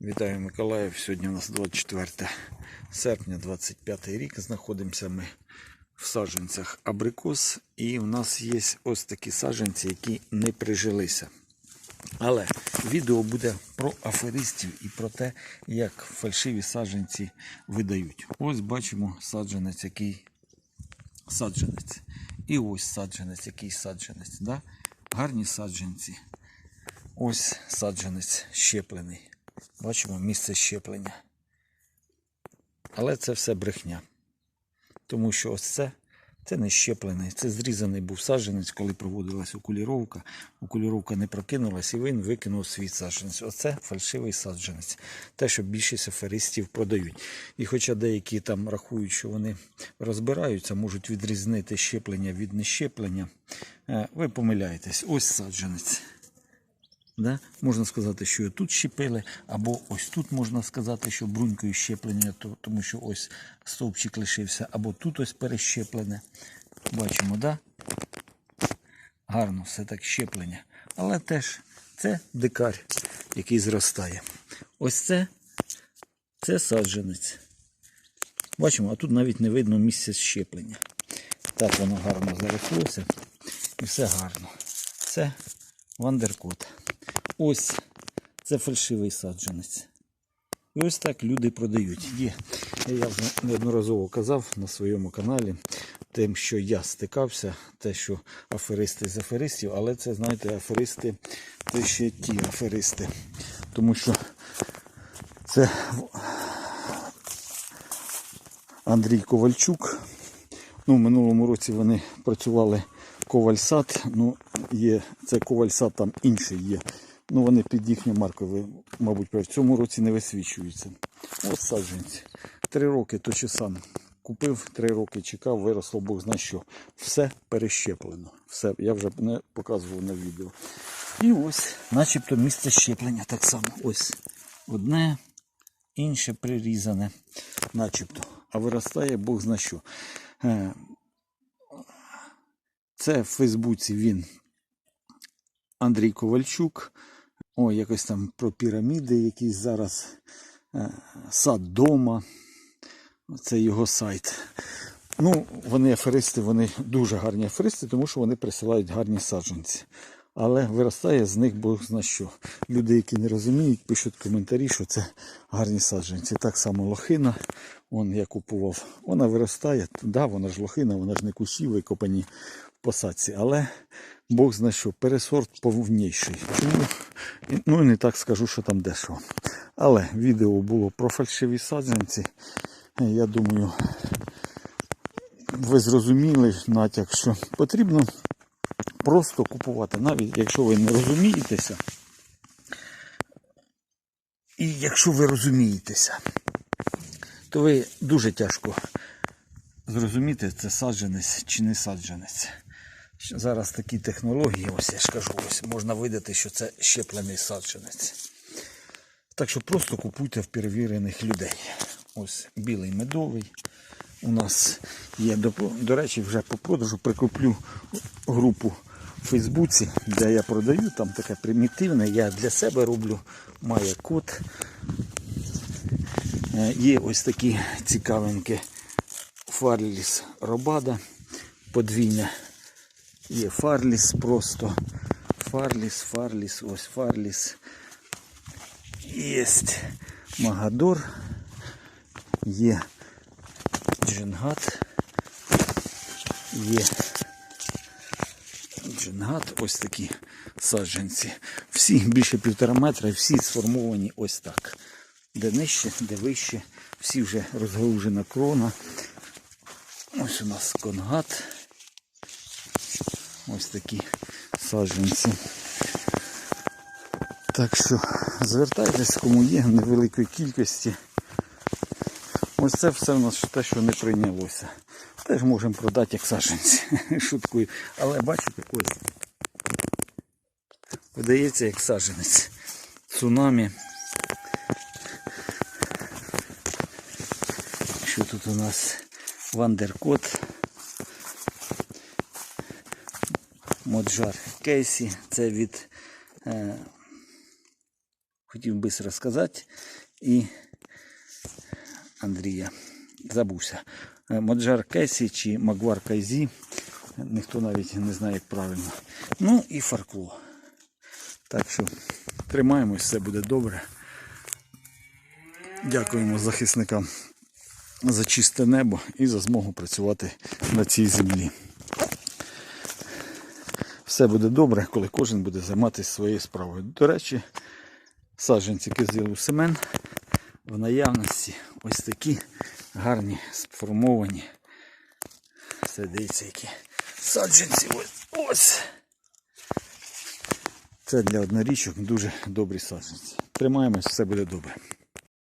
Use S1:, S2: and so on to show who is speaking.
S1: Вітаю Миколаїв. Сьогодні у нас 24 серпня, 25 рік. Знаходимося ми в саджанцях абрикос. І в нас є ось такі саджанці, які не прижилися. Але відео буде про аферистів і про те, як фальшиві саджанці видають. Ось бачимо саджанець, який саджанець. І ось саджанець, який саджанець. Да? Гарні саджанці. Ось саджанець щеплений. Бачимо місце щеплення. Але це все брехня. Тому що ось це, це не щеплений, це зрізаний був саджанець, коли проводилась окуліровка. Окуліровка не прокинулась і він викинув свій саджанець. Оце фальшивий саджанець. Те, що більшість аферистів продають. І хоча деякі там рахують, що вони розбираються, можуть відрізнити щеплення від нещеплення, е, ви помиляєтесь. Ось саджанець. Да? Можна сказати, що і тут щепили, або ось тут можна сказати, що брунькою щеплення, то- тому що ось стовпчик лишився, або тут ось перещеплене. Бачимо, да? Гарно все так щеплення. Але теж це дикар, який зростає. Ось це, це саджанець. Бачимо, а тут навіть не видно місця щеплення. Так воно гарно зарослося. І все гарно. Це вандеркот. Ось це фальшивий саджанець. Ось так люди продають. Є. Я вже неодноразово казав на своєму каналі, тим, що я стикався, те, що аферисти з аферистів, але це, знаєте, аферисти, це ще ті аферисти. Тому що це Андрій Ковальчук. Ну, в минулому році вони працювали Ковальсад. Ну, є, це Ковальсад там інший є. Ну, вони під їхню маркою, ви, мабуть, в цьому році не висвічуються. Ось саджанці. Три роки то чи сам купив, три роки чекав, виросло Бог зна що. Все перещеплено. Все, я вже не показував на відео. І ось, начебто, місце щеплення так само. Ось одне, інше прирізане, начебто. А виростає Бог зна що. Е, Це в Фейсбуці він Андрій Ковальчук. О, якось там про піраміди, якийсь зараз е, сад дома. Це його сайт. Ну, вони аферисти, вони дуже гарні аферисти, тому що вони присилають гарні саджанці. Але виростає з них Бог зна що. Люди, які не розуміють, пишуть коментарі, що це гарні саджанці. Так само лохина, он я купував. Вона виростає, да, вона ж лохина, вона ж не кущі викопані в посадці. Але Бог зна що, пересорт повніший. Чому? Ну і не так скажу, що там дешево. Але відео було про фальшиві саджанці. Я думаю, ви зрозуміли натяк, що потрібно просто купувати, навіть якщо ви не розумієтеся. І якщо ви розумієтеся, то ви дуже тяжко зрозуміти, це саджанець чи не саджанець. Зараз такі технології, ось я ж кажу, ось можна видати, що це щеплений саджанець. Так що просто купуйте в перевірених людей. Ось білий медовий. У нас є, до, до речі, вже по продажу прикуплю групу в Фейсбуці, де я продаю, там таке примітивне, я для себе роблю, має код. Е, Є ось такі цікавинки Фарліс Робада, подвійне. Є Фарліс просто. Фарліс, Фарліс, ось Фарліс. Єсть Магадор. Є Джингат. Є Джингат, ось такі саджанці. Всі більше півтора метра, всі сформовані ось так. Де нижче, де вище, всі вже розгалужена крона. Ось у нас конгат. Ось такі саджанці. Так що звертайтесь, кому є невеликої кількості. Ось це все в нас те, що не прийнялося. Теж можемо продати як саджанці. Шуткую. Але бачите, ось. Видається як саджанець. Цунамі. Що тут у нас? Вандеркот. Моджар Кейсі. Це від е, хотів би розказати. І Андрія. Забувся. Е, Моджар Кесі чи Магвар Кайзі. Ніхто навіть не знає, як правильно. Ну і фаркло. Так що тримаємось, все буде добре. Дякуємо захисникам за чисте небо і за змогу працювати на цій землі. Все буде добре, коли кожен буде займатися своєю справою. До речі, саджанці кизилу семен в наявності ось такі гарні, сформовані. Дивіться, які саджанці. Ось. ось. Це для однорічок дуже добрі саджанці. Тримаємось, все буде добре.